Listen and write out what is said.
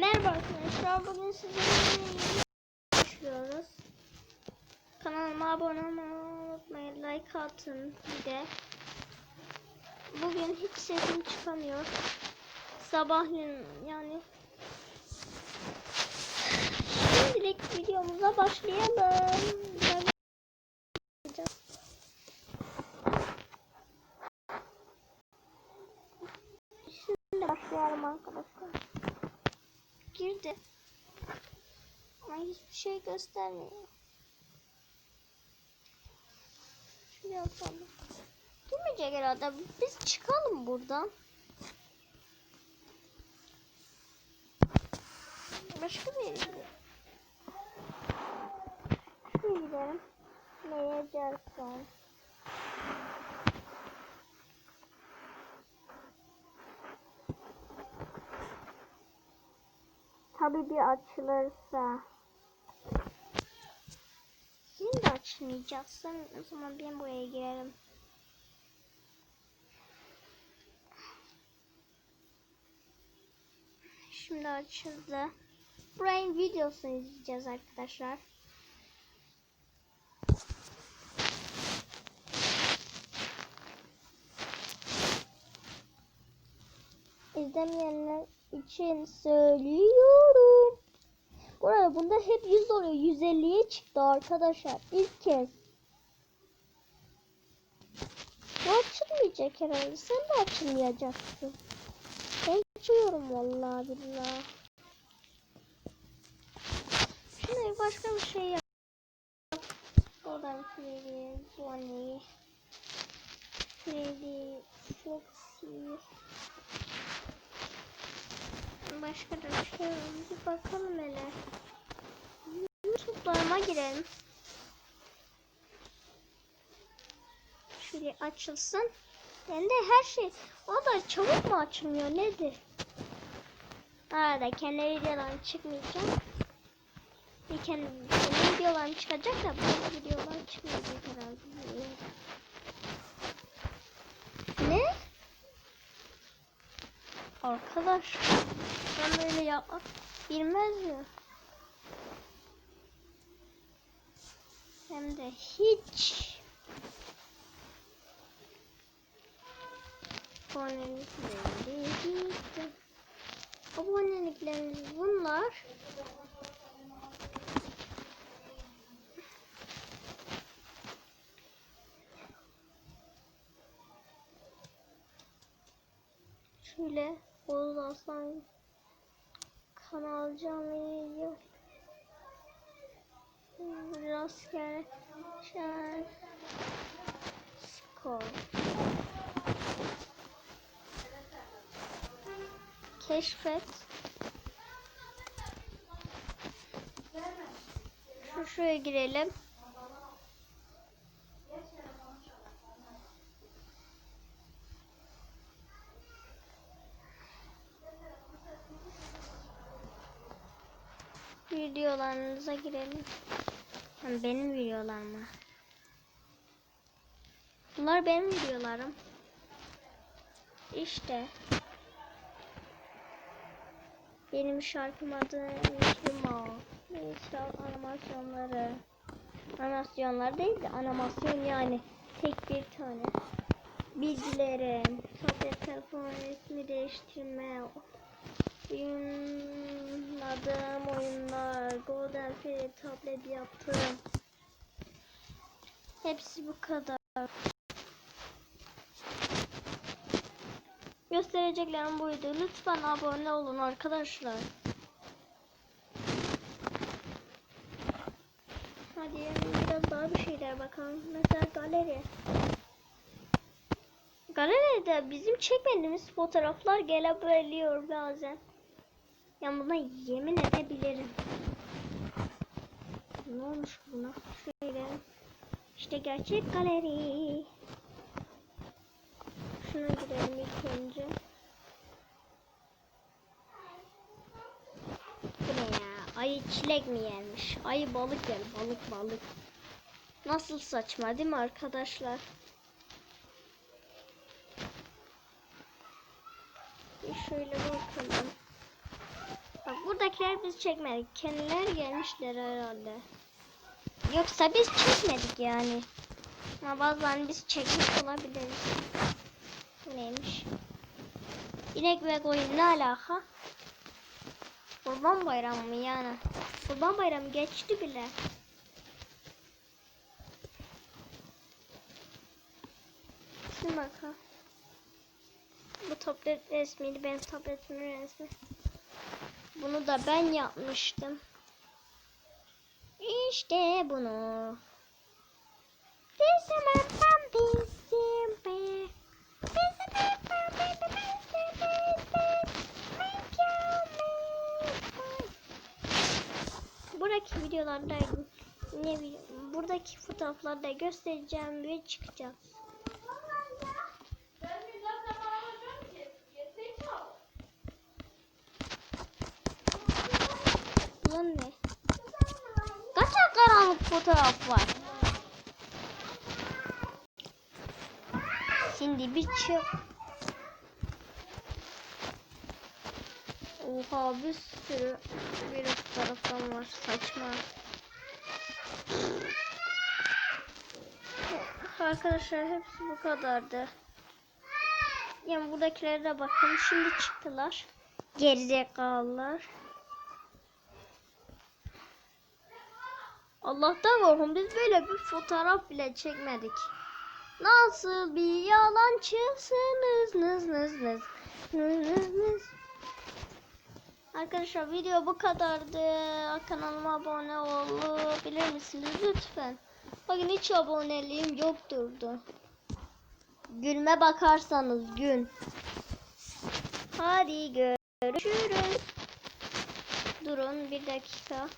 Merhaba arkadaşlar. Bugün sizinle başlıyoruz. Kanalıma abone olmayı unutmayın. Like atın bir de. Bugün hiç sesim çıkamıyor. Sabahleyin yani. Şimdilik videomuza başlayalım. Şimdi başlayalım arkadaşlar. Girdi. Ama hiçbir şey göstermiyor. Şunu yapalım. Girmeyecek herhalde. Biz çıkalım buradan. Başka bir yere gidelim. Şuraya gidelim. Neye gelsin? Tabii bir açılırsa. Şimdi açmayacaksan o zaman ben buraya girerim. Şimdi açıldı. Burayın videosunu izleyeceğiz arkadaşlar. İzlemeyenler için söylüyorum. Bu arada bunda hep 100 oluyor. 150'ye çıktı arkadaşlar. İlk kez. Bu açılmayacak herhalde. Sen de açılmayacaksın. Ben açıyorum vallahi billahi. Şimdi başka bir şey yap. Oradan Freddy, Bonnie, Freddy, Foxy. Başka da bir şey var. Bir bakalım hele. YouTube'larıma girelim. Şöyle açılsın. Ben de her şey o da çabuk mu açılmıyor nedir? Arada kendi videolarım çıkmayacak. Bir kendi, kendi çıkacak da bu videolar çıkmayacak herhalde. Ne? Arkadaş ben böyle yapmak bilmez mi? Hem de hiç. Abonelikleri gitti. Aboneliklerimiz bunlar. Şöyle Oğuz Aslan kanal canlı rastgele şer skor keşfet. Şu şuraya girelim videolarınıza girelim. Yani benim videolarıma. Bunlar benim videolarım. İşte. Benim şarkım adı Müslüman. İşte animasyonları. Animasyonlar değil de animasyon yani. Tek bir tane. Bilgilerim. Tablet telefon resmi değiştirme. Oyunladığım oyunlar. Golden Fairy tablet yaptım. Hepsi bu kadar. Göstereceklerim buydu. Lütfen abone olun arkadaşlar. Hadi biraz daha bir şeyler bakalım. Mesela galeri. Galeride bizim çekmediğimiz fotoğraflar gelebiliyor bazen. Yani buna yemin edebilirim. Ne olmuş buna? Şöyle. İşte gerçek galeri. Şuna girelim ilk önce. Bu ne ya? Ayı çilek mi yermiş? Ayı balık yer. Balık balık. Nasıl saçma değil mi arkadaşlar? Bir şöyle bakalım. Bak burada buradakiler biz çekmedik. Kendileri gelmişler herhalde. Yoksa biz çekmedik yani. Ama bazen biz çekmiş olabiliriz. Neymiş? İnek ve koyun ne alaka? Kurban bayramı mı yani? Kurban bayramı geçti bile. Şimdi bakalım. Bu tablet resmiydi. Benim tabletimin resmi. Bunu da ben yapmıştım. İşte bunu. Buradaki videolarda ne buradaki fotoğraflarda göstereceğim ve çıkacağız. Fotoğraf var? Şimdi bir çık. Oha bir sürü bir fotoğrafım var saçma. Arkadaşlar hepsi bu kadardı. Yani buradakilere de bakın şimdi çıktılar. Gerizekalılar. Allah'tan korkun biz böyle bir fotoğraf bile çekmedik. Nasıl bir yalancısınız nız nız nız nız nız nız. Arkadaşlar video bu kadardı. Kanalıma abone olabilir misiniz lütfen? Bakın hiç aboneliğim yokturdu. Gülme bakarsanız gün. Hadi görüşürüz. Durun bir dakika.